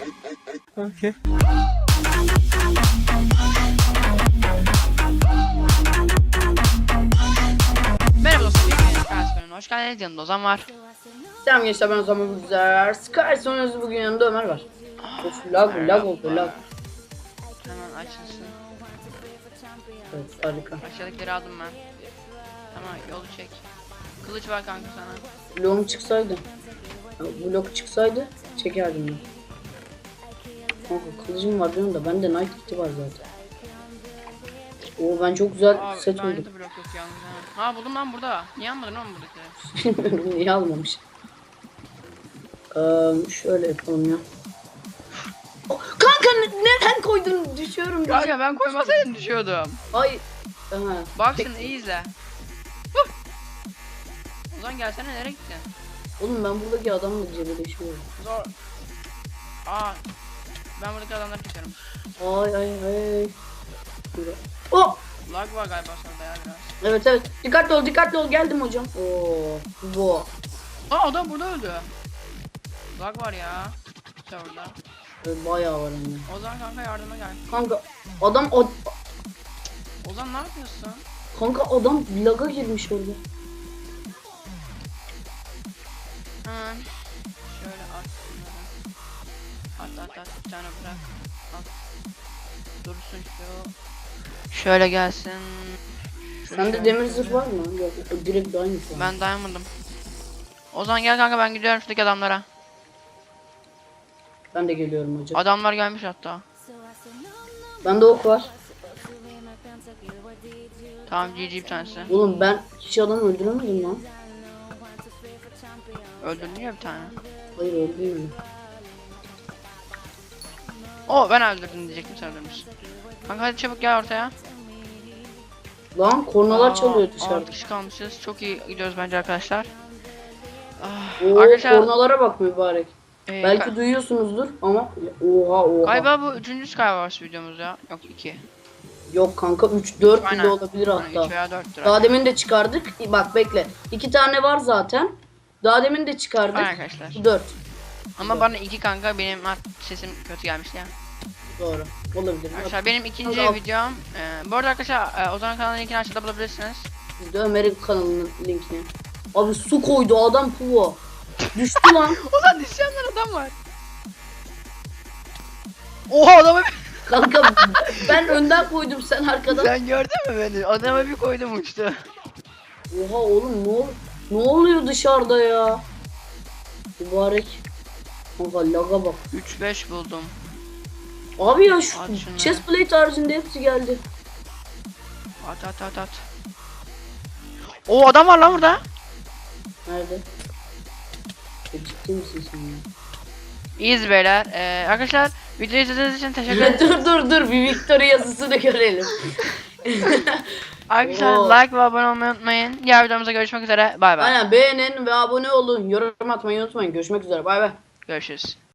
Okay. Merhaba dostlar, gün Kasper'in hoş geldiniz. Yanımda Ozan var. Selam gençler ben Ozan Güzel. Sky sonunuzu bugün yanımda Ömer var. Of lag lag oldu lag. Hemen açılsın. Evet harika. Aşağıdakileri aldım ben. Tamam yolu çek. Kılıç var kanka sana. Bloğum çıksaydı. Blok çıksaydı çekerdim ben. Kanka kılıcım var diyorum da bende Night Kit'i var zaten. Oo ben çok güzel Abi set blok yok yalnız ha. Ha buldum ben burada. Niye almadın oğlum? Bilmiyorum niye almamış. Ee, şöyle yapalım ya. Oh, kanka ne- neden koydun? Düşüyorum. Kanka ben koymasaydım düşüyordum. Hayır. Aha. Bak şimdi iyi izle. Ozan gelsene nereye gittin? Oğlum ben buradaki adamla cebeleşiyorum. Zor. Aa. Ben buradaki adamları tutuyorum. Ay ay ay. Şurada. Oh! Lag var galiba sende ya biraz. Evet evet. Dikkatli ol dikkatli ol geldim hocam. Oo. Bu. Aa adam burada öldü. Lag var ya. Serverda. Böyle bayağı var hem Ozan kanka yardıma gel. Kanka adam ad- Ozan ne yapıyorsun? kanka adam laga girmiş orada. Bunları. At at at bir tane bırak. At. Dursun şu. Şöyle gelsin. Sende demir zırh var mı? Yok o direkt aynısı. var. Ben dayanmadım. Ozan gel kanka ben gidiyorum şuradaki adamlara. Ben de geliyorum hocam. Adamlar gelmiş hatta. Bende ok var. Tamam GG bir tanesi. Oğlum ben hiç adam öldüremedim lan. Öldürdün ya bir tane. Hayır öldüremedim. O ben öldürdüm diyecektim sen öldürmüşsün. Kanka hadi çabuk gel ortaya. Lan kornalar Aa, çalıyor dışarıda. kişi kalmışız. Çok iyi gidiyoruz bence arkadaşlar. Ah, Oo arkadaşlar kornalara bak mübarek. e, Belki duyuyorsunuzdur ama oha oha. galiba bu üçüncü Skywars videomuz ya. Yok iki. Yok kanka 3 4 Aynen. bile olabilir Aynen, hatta. Üç veya dörttür. Daha demin de çıkardık. Bak bekle. İki tane var zaten. Daha demin de çıkardık. Aynen arkadaşlar. 4. Ama bana iki kanka benim sesim kötü gelmiş ya. Doğru. Olabilir. Arkadaşlar benim ikinci Kanka, videom. E, bu arada arkadaşlar e, Ozan kanalının linkini aşağıda bulabilirsiniz. Biz de Ömer'in kanalının linkini. Abi su koydu adam puva. Düştü lan. Ozan düşenler adam var. Oha adama bir... Kanka ben önden koydum sen arkadan. Sen gördün mü beni? Adama bir koydum uçtu. Oha oğlum ne ol ne oluyor dışarıda ya? Mübarek. Kanka laga bak. 3-5 buldum. Abi ya şu At şunu. chest plate haricinde hepsi geldi. At at at at. O adam var lan burada. Nerede? E, ciddi misin sen ya? İyiyiz beyler. Ee, arkadaşlar videoyu izlediğiniz için teşekkür ederim. dur dur dur bir Victory yazısını görelim. Arkadaşlar Oo. like ve abone olmayı unutmayın. Diğer videomuzda görüşmek üzere. Bay bay. Aynen beğenin ve abone olun. Yorum atmayı unutmayın. Görüşmek üzere. Bay bay. versus